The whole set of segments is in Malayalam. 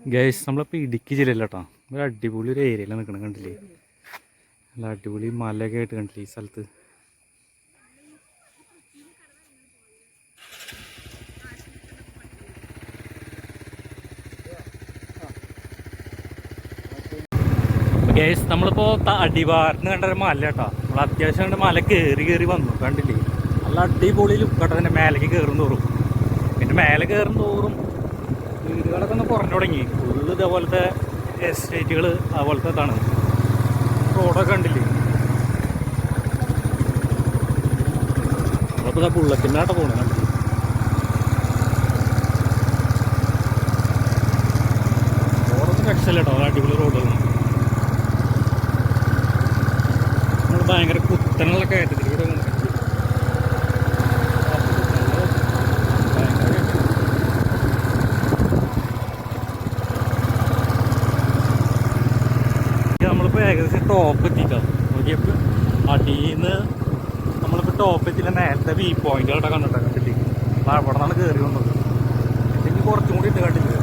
ഗൈസ് നമ്മളിപ്പോൾ ഇടുക്കി ജില്ലയില്ല കേട്ടോ. ഒരു അടിപൊളി ഒരു ഏരിയയിൽ നിൽക്കണം കണ്ടില്ലേ? നല്ല അടിപൊളി മലയൊക്കെ ആയിട്ട് കണ്ടില്ലേ ഈ സ്ഥലത്ത്? ഗൈസ് നമ്മളിപ്പോൾ അടിവാറിന് കണ്ട ഒരു മല കേട്ടോ. നമ്മൾ അത്യാവശ്യം കണ്ട മല കയറി കയറി വന്നു കണ്ടില്ലേ? നല്ല അടിപൊളി ലുക്കാട്ടോ തന്നെ മേലേക്ക് കയറും തോറും. പിന്നെ മേലെ കയറും തോറും വീടുകളൊക്കെ ഒന്ന് കുറഞ്ഞു തുടങ്ങി. ഫുള്ള് ഇതേപോലത്തെ എസ്റ്റേറ്റുകൾ അതുപോലത്തെ ഇതാണ്. റോഡൊക്കെ കണ്ടില്ലേ? നമ്മളിപ്പോൾ ഇതാ ബുള്ളറ്റിന്റെ ആട്ടോ പോകണം റോഡൊന്നും രക്ഷയില്ല കേട്ടോ അടിപൊളി റോഡാണ്. നമ്മൾ ഭയങ്കര കുത്തനുള്ള കയറ്റത്തിൽ കൂടെ വന്നു. ഭയങ്കര കയറ്റം. ഇത് നമ്മളിപ്പോൾ ഏകദേശം ടോപ്പ് എത്തിയിട്ടോ നോക്കിയപ്പോൾ അടിയിന്ന് നമ്മളിപ്പോൾ ടോപ്പ് എത്തിയില്ല നേരത്തെ വ്യൂ പോയിന്റുകളൊക്കെ കണ്ടിട്ടോ കണ്ടില്ലേ അപ്പോൾ അവിടെ നിന്നാണ് കയറി വന്നത്. എനിക്ക് കുറച്ചും കൂടി ഇട്ട് കണ്ടില്ലേ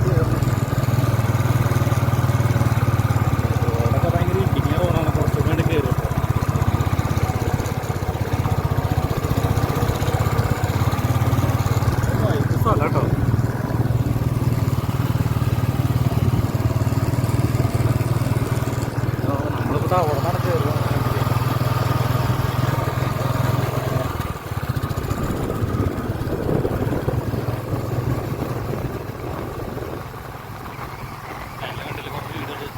റോഡൊക്കെ ഭയങ്കര ഇടുങ്ങിയ റോഡാണ് കുറച്ചും വേണ്ടി കയറി സ്ഥലം കേട്ടോ നമ്മളിപ്പോൾ അവിടെ നിന്നാണ് കയറി കണ്ടില്ല കുറച്ച് വീടുകൾ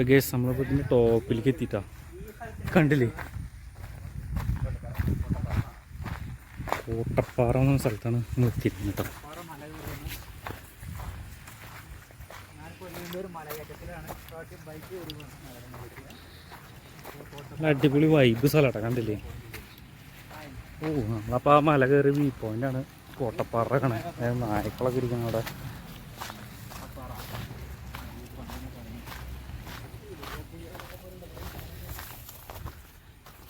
ഇപ്പൊ ഗേസ് നമ്മളിപ്പോ ഇതിന്റെ ടോപ്പിലേക്ക് എത്തിട്ടാ? കണ്ടില്ലേ? കോട്ടപ്പാറ എന്ന സ്ഥലത്താണ് നമ്മൾ എത്തിയിരുന്നത് കേട്ടോ. നല്ല അടിപൊളി വൈബ് സ്ഥലട്ടാ കണ്ടില്ലേ? ഓ നമ്മളപ്പോൾ ആ മല കയറി വ്യൂ പോയിന്റ് ആണ് കോട്ടപ്പാറ കണേ നായ്ക്കളൊക്കെ ഇരിക്കണം അവിടെ.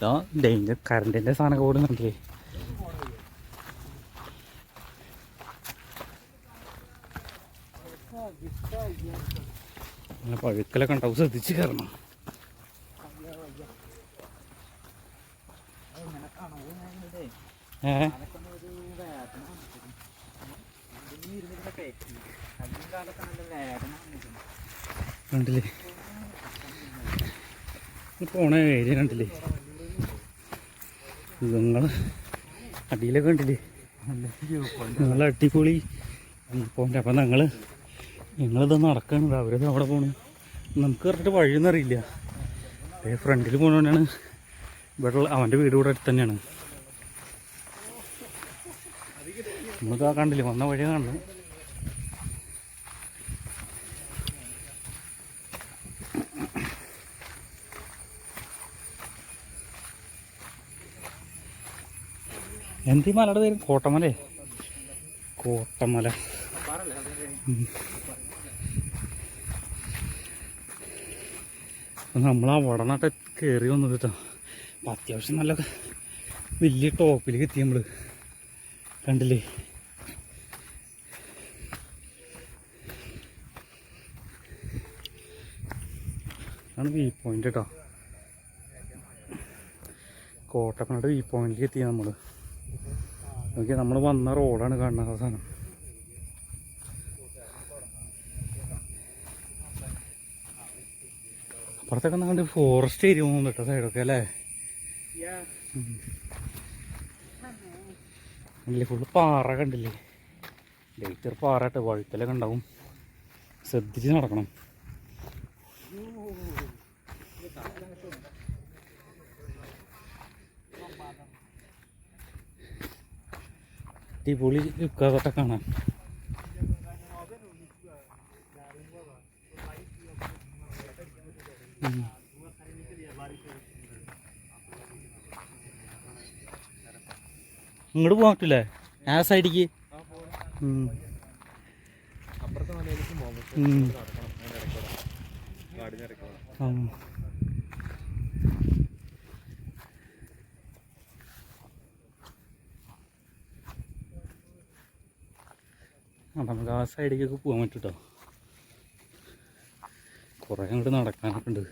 ഇതാ ഡേഞ്ചർ കറണ്ടിന്റെ സാധനം ഓടുന്നുണ്ടല്ലേ അങ്ങനെ പഴുക്കലൊക്കെ ഉണ്ടാവും. ശ്രദ്ധിച്ച് കയറണം. ഏ? കണ്ടില്ലേ? പോണ ഏരിയ കണ്ടില്ലേ? നിങ്ങൾ അടിയിലൊക്കെ കണ്ടില്ലേ? നല്ല അടിപൊളി പോയിന്റ്. അപ്പം ഞങ്ങൾ ഞങ്ങളിത് നടക്കണത് അവരത് അവിടെ പോണ്. നമുക്ക് കറക്റ്റ് വഴിയൊന്നും അറിയില്ല അതേ ഫ്രണ്ടിൽ പോകണോണ്ടാണ് ഇവിടെ അവന്റെ വീട് ഇവിടെ അടുത്ത് തന്നെയാണ്. ആ കണ്ടില്ലേ? വന്ന വഴിയാണ് കണ്ടു എന്ത് ഈ മലയുടെ പേര്? കോട്ടമലേ? കോട്ടമല. നമ്മൾ ആ നിന്നിട്ട് കയറി വന്നത് കേട്ടോ അപ്പം അത്യാവശ്യം നല്ല വലിയ ടോപ്പിലേക്ക് എത്തി നമ്മൾ കണ്ടില്ലേ? ആണ് വ്യൂ പോയിന്റ് കേട്ടോ കോട്ടപ്പനയുടെ വ്യൂ പോയിന്റിലേക്ക് എത്തി നമ്മൾ നോക്കി നമ്മൾ വന്ന റോഡാണ് കാണുന്നത് അവസാനം അപ്പുറത്തൊക്കെ നമ്മുടെ ഫോറസ്റ്റ് ഏരിയ പോകുന്നു കേട്ടോ സൈഡൊക്കെ അല്ലേ? അല്ലേ ഫുള്ള് പാറ കണ്ടില്ലേ? ലൈറ്റർ പാറ കേട്ടോ വഴുക്കലൊക്കെ ഉണ്ടാവും. ശ്രദ്ധിച്ച് നടക്കണം. അടിപൊളി ലുക്കാതൊക്കെ കാണാൻ. ഇങ്ങോട്ട് പോകാൻ പറ്റില്ലേ ആ സൈഡിക്ക്. അപ്പുറത്തെ മലയിലേക്ക് പോകാൻ ഉം. കാടിനിറക്കണം ആ. ആ നമുക്ക് ആ സൈഡിലേക്കൊക്കെ പോകാൻ പറ്റും കേട്ടോ കുറേ അങ്ങോട്ട് നടക്കാനൊക്കെ ഉണ്ട്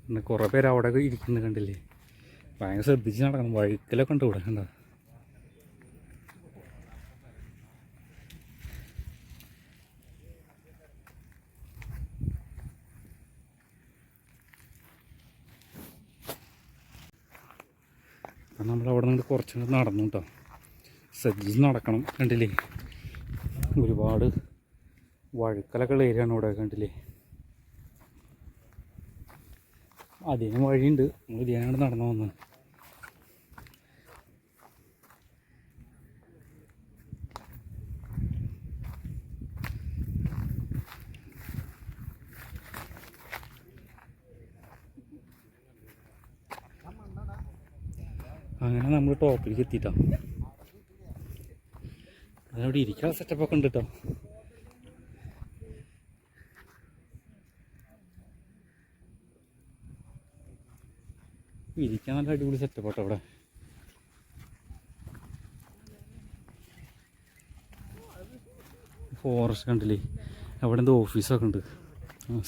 പിന്നെ കുറേ പേര് അവിടെ ഇരിക്കുന്നത് കണ്ടില്ലേ? ഭയങ്കര ശ്രദ്ധിച്ച് നടക്കണം. വഴുക്കലൊക്കെ ഉണ്ട് ഇവിടെ കണ്ടോ? അപ്പം നമ്മൾ അവിടെ നിന്ന് കുറച്ച് നടന്നു കേട്ടോ ശ്രദ്ധിച്ച് നടക്കണം കണ്ടില്ലേ? ഒരുപാട് വഴുക്കലൊക്കെ ഉള്ള ഏരിയയാണ് ഇവിടെ കണ്ടില്ലേ? അതിന് വഴിയുണ്ട്. നമ്മൾ ഇതിനാണ് നടന്നു വന്നത് അങ്ങനെ നമ്മൾ ടോപ്പിലേക്ക് എത്തിട്ടോ. അതവിടെ ഇരിക്കാൻ സെറ്റപ്പൊക്കെ ഉണ്ട് കേട്ടോ ഇരിക്കാൻ നല്ല അടിപൊളി സെറ്റപ്പ് കേട്ടോ അവിടെ. ഫോറസ്റ്റ് കണ്ടില്ലേ? അവിടെ എന്തോ ഓഫീസൊക്കെ ഉണ്ട്.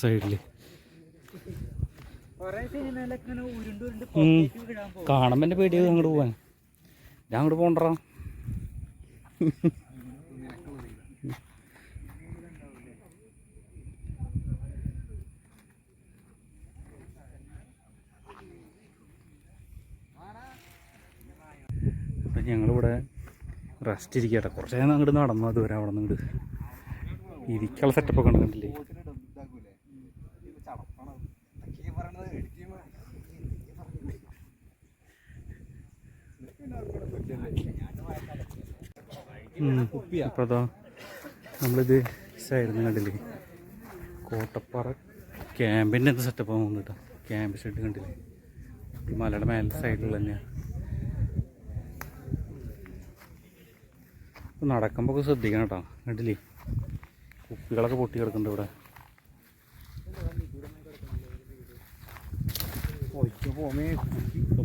സൈഡിൽ കാണുമ്പോൾ എന്റെ പേടി അങ്ങോട്ട് പോവാൻ. ഞാൻ അങ്ങോട്ട് പോണ്ടറ ഞങ്ങളിവിടെ റെസ്റ്റ് ഇരിക്കട്ടെ കുറച്ച് നേരം അങ്ങോട്ട് നടന്നു. അതുവരെ അവിടെ നിന്ന് ഇരിക്കാനുള്ള സെറ്റപ്പൊക്കെ ഉണ്ട് കണ്ടില്ലേ അപ്പോൾ അതാ നമ്മളിത് സൈഡിൽ കണ്ടില്ലേ? കോട്ടപ്പാറ ക്യാമ്പിന്റെ എന്ത് സെറ്റപ്പ് ആകുന്നു കേട്ടോ ക്യാമ്പ് ഷെഡ് കണ്ടില്ലേ? ഈ മലയുടെ മേലെ സൈഡിൽ തന്നെയാണ് നടക്കുമ്പോൾ ഒക്കെ ശ്രദ്ധിക്കണം കേട്ടോ കണ്ടില്ലേ? കുപ്പികളൊക്കെ പൊട്ടി കിടക്കുന്നുണ്ട് ഇവിടെ.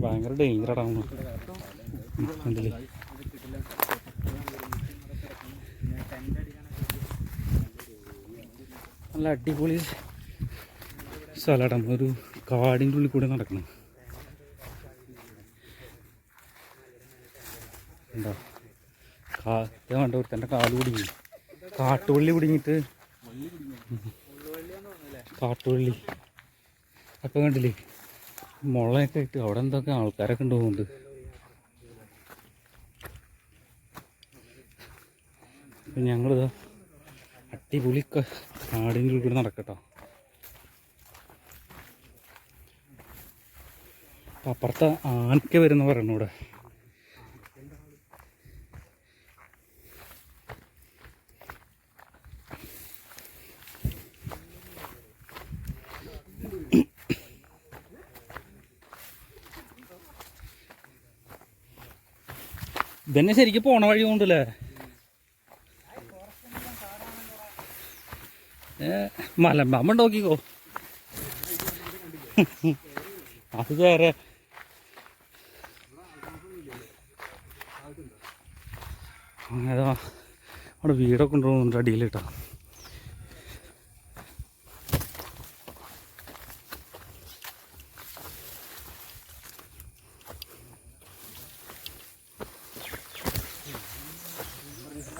ഭയങ്കര ഡേഞ്ചർ ആടാ കണ്ടില്ലേ? നല്ല അടിപൊളി സ്ഥലമാണ്. ഒരു കാടിന്റെ ഉള്ളിൽ കൂടെ നടക്കണം. എന്താ? കാ കണ്ട ഒരുത്തന്റെ കാൽ കുടുങ്ങി. കാട്ടുവള്ളി കുടുങ്ങിയിട്ട്. കാട്ടുവള്ളി. അപ്പം കണ്ടില്ലേ? മുളയൊക്കെ ഇട്ട് അവിടെ എന്തൊക്കെ ആൾക്കാരൊക്കെ ഉണ്ട് പോകുന്നുണ്ട് അപ്പം ഞങ്ങളിതാ അടിപൊളി കാടിന്റെ ഉള്ളിൽ കൂടെ നടക്കട്ടോ. അപ്പം അപ്പുറത്തെ ആനയ്ക്ക വരുന്ന പറയണു ഇവിടെ. ഇതന്നെ ശരിക്കും പോണ വഴി കൊണ്ടല്ലേ ഏ മലമ്പാമ്പ് നോക്കിക്കോ അത് വേറെ. അതാ അവിടെ വീടൊക്കെ കൊണ്ടുപോകുന്നുണ്ട് അടിയിൽ കേട്ടോ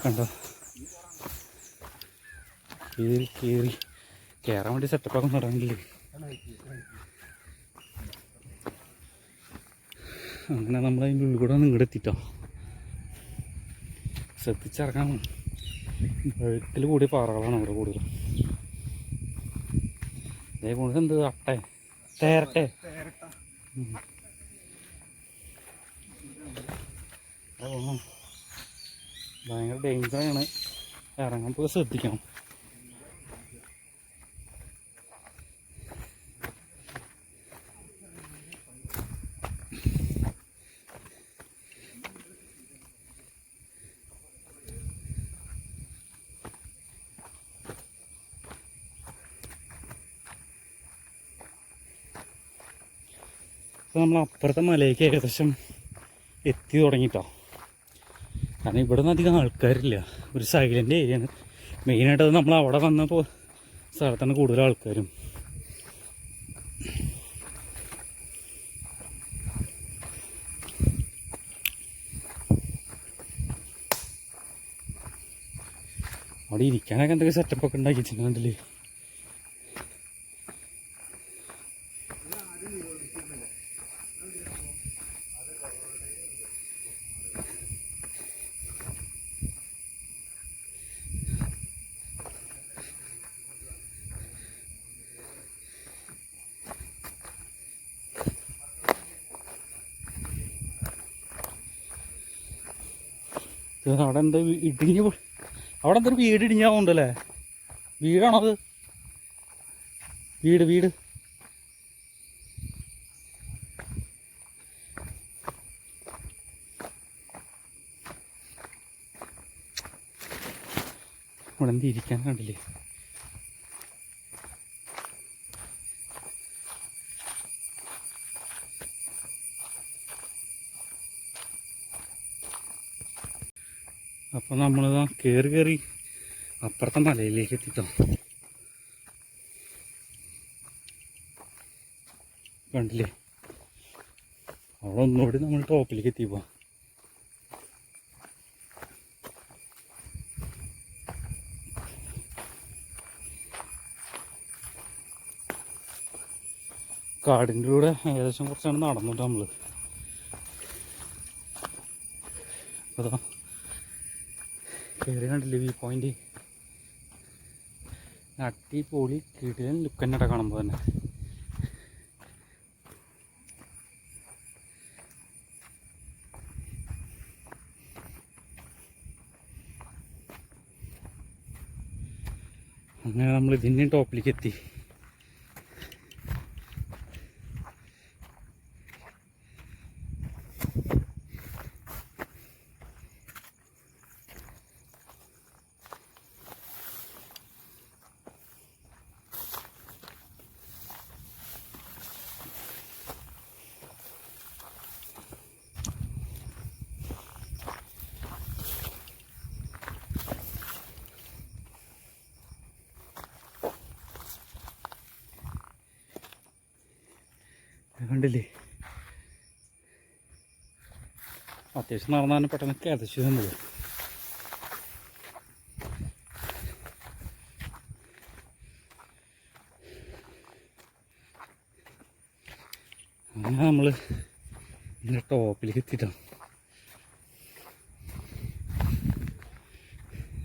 കണ്ടോ? കീറി കയറി കയറാൻ വേണ്ടി സെറ്റപ്പൊക്കെ തുടങ്ങില്ലേ അങ്ങനെ നമ്മൾ അതിന്റെ ഉള്ളിൽ കൂടെ ഇങ്ങോട്ട് എത്തിട്ടോ. ശ്രദ്ധിച്ചിറങ്ങാൻ വഴുക്കിൽ കൂടിയ പാറകളാണ് അവിടെ കൂടുതലും. കൂടുതൽ എന്ത് അട്ടെ? തേരട്ടെ? ഭയങ്കര ഡേഞ്ചറാണ് ഇറങ്ങാൻ പോയി ശ്രദ്ധിക്കണം. അപ്പോൾ നമ്മൾ അപ്പുറത്തെ മലയ്ക്ക് ഏകദേശം എത്തി തുടങ്ങിട്ടോ. കാരണം ഇവിടെ നിന്ന് അധികം ആൾക്കാരില്ല. ഒരു സൈലന്റ് ഏരിയയാണ് മെയിനായിട്ട് നമ്മൾ അവിടെ വന്നപ്പോൾ സ്ഥലത്താണ് കൂടുതൽ ആൾക്കാരും. അവിടെ ഇരിക്കാനൊക്കെ എന്തൊക്കെ സെറ്റപ്പ് ഒക്കെ ഉണ്ടാക്കി അവിടെ എന്താ ഇടിഞ്ഞ് അവിടെ എന്തൊരു വീട് ഇടിഞ്ഞാവുണ്ടല്ലേ വീടാണോ അത് വീട് വീട്. ഇവിടെ എന്ത് ഇരിക്കാൻ കണ്ടില്ലേ? അപ്പോൾ നമ്മളിതാ കയറി കയറി അപ്പുറത്തെ മലയിലേക്ക് എത്തിട്ടോ. കണ്ടില്ലേ? അവിടെ ഒന്നുകൂടി നമ്മൾ ടോപ്പിലേക്ക് എത്തി എത്തിപ്പോ കാടിന്റെ കൂടെ ഏകദേശം കുറച്ചാണ് നടന്നിട്ട് നമ്മൾ അതാ. കയറി കണ്ടില്ലേ വ്യൂ പോയിന്റ് അടിപൊളി കിടിലൻ ലുക്ക് തന്നെ കാണുമ്പോൾ തന്നെ. അങ്ങനെ നമ്മൾ ഇതിന്റെ ടോപ്പിലേക്ക് എത്തി. കണ്ടില്ലേ? അത്യാവശ്യം നടന്നാലും പെട്ടെന്ന് കിതച്ചു നമ്മൾ അങ്ങനെ നമ്മൾ ഇതിന്റെ ടോപ്പിലേക്ക് എത്തിയിട്ടാണ്.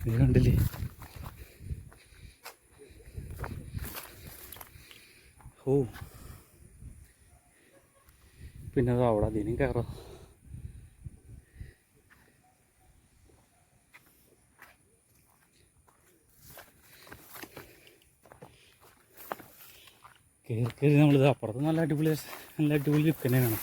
ഇത് കണ്ടില്ലേ? ഓ. പിന്നെ അത് അവിടെ അതിനും കയറാം കയറി കയറി നമ്മളിത് അപ്പുറത്ത് നല്ല അടിപൊളി നല്ല അടിപൊളി ലുക്ക് തന്നെ കാണാം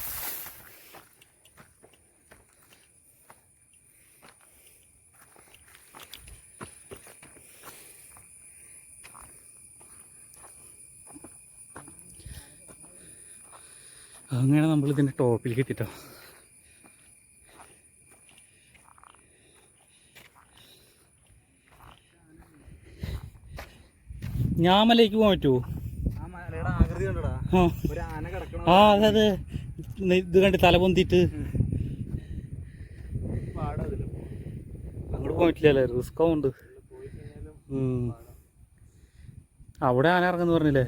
അങ്ങനെ നമ്മൾ ടോപ്പിലേക്ക് എത്തിട്ടോ ഞാമലേക്ക് പോകാൻ പറ്റുമോ ആ അതെ അതെ. ഇത് കണ്ട് തല പൊന്തിട്ട് അങ്ങോട്ട് അങ്ങോട്ട് പോയിട്ടില്ലല്ലേ റിസ്ക് കഴിഞ്ഞാലും അവിടെ ആന ഇറങ്ങുന്നു പറഞ്ഞില്ലേ?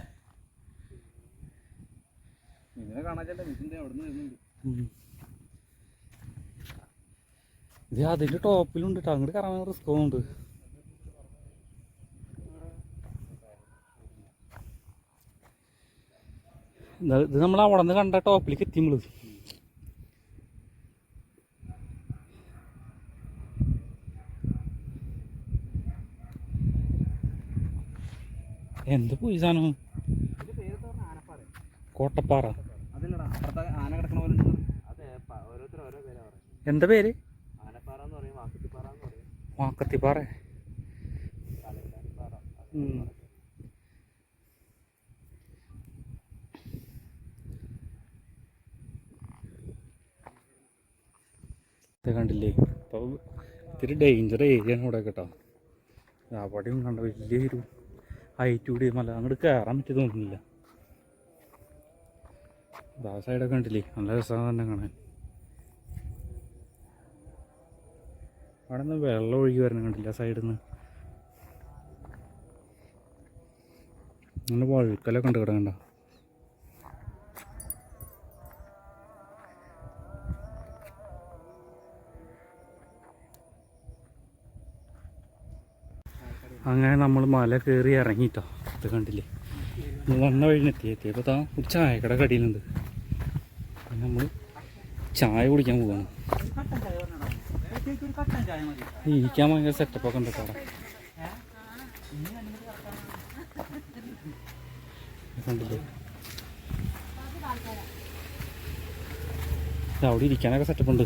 ഇതിനെ കാണാൻ ഇത് അതിന്റെ ടോപ്പിലുണ്ട് ട്ടോ. അങ്ങോട്ട് കറങ്ങാൻ റിസ്ക് ഉണ്ട് ഇത് നമ്മൾ അവിടെ നിന്ന് കണ്ട ടോപ്പിലേക്ക് എത്തി നമ്മൾ. എന്ത് പോയി സാധനം? കോട്ടപ്പാറ. എന്താ പേര്? വാക്കത്തിപ്പാറ കണ്ടില്ലേ? അപ്പോൾ ഇത്തിരി ഡേഞ്ചർ ഏരിയ ആണ് ഇവിടെ കേട്ടോ. അവിടെയും കണ്ട വലിയൊരു ഹൈറ്റ് കൂടി മല അങ്ങോട്ട് കയറാൻ പറ്റി തോന്നുന്നില്ല. ആ സൈഡൊക്കെ കണ്ടില്ലേ? നല്ല രസമാണ് തന്നെ കാണാൻ. അവിടെ നിന്ന് വെള്ളം ഒഴുകി വരണം കണ്ടില്ല സൈഡിൽ നിന്ന് നല്ല വഴുക്കലൊക്കെ ഉണ്ട് കിടക്കണ്ട അങ്ങനെ നമ്മൾ മല കയറി ഇറങ്ങിയിട്ടോ ഇത് കണ്ടില്ലേ? വന്ന വഴിഞ്ഞെത്തി എത്തി എത്തിയപ്പോൾ താ ഒരു ചായക്കട കടിയിലുണ്ട്. നമ്മൾ ചായ കുടിക്കാൻ പോവാണ്. ഇരിക്കാൻ ഭയങ്കര സെറ്റപ്പൊക്കെ ഉണ്ട് അവിടെ. കണ്ടില്ലേ? അവിടെ ഇരിക്കാനൊക്കെ സെറ്റപ്പ് ഉണ്ട്.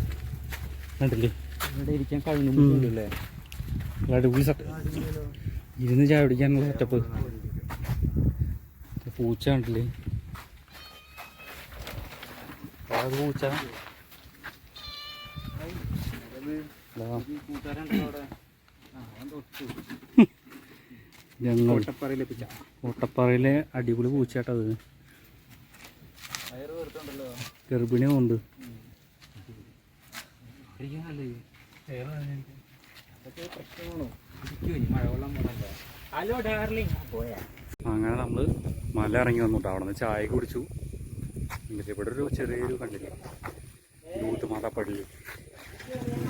കണ്ടില്ലേ? ഇവിടെ ഇരിക്കാൻ കഴിഞ്ഞില്ലേ അടിപൊളി സെറ്റ് ഇരുന്ന് ചായ കുടിക്കാനുള്ള സെറ്റപ്പ് പൂച്ച കണ്ടില്ലേ? അത് പൂച്ച ഞങ്ങൾ ഓട്ടപ്പാറയിലെ അടിപൊളി പൂച്ചയാട്ടത് ഗർഭിണിയും ഉണ്ട്. അങ്ങനെ നമ്മൾ മല ഇറങ്ങി വന്നു അവിടെ നിന്ന് ചായ കുടിച്ചു. എന്നിട്ട് ഇവിടെ ഒരു ചെറിയൊരു കണ്ടില്ലേ? യൂത്ത് മാതാ പള്ളി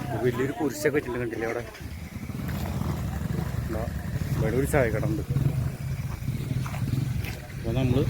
ഒരു വലിയൊരു കുരിശൊക്കെ വെച്ചിട്ടുണ്ട് കണ്ടില്ലേ അവിടെ? ഇവിടെ ഒരു ചായ കട അപ്പോൾ നമ്മൾ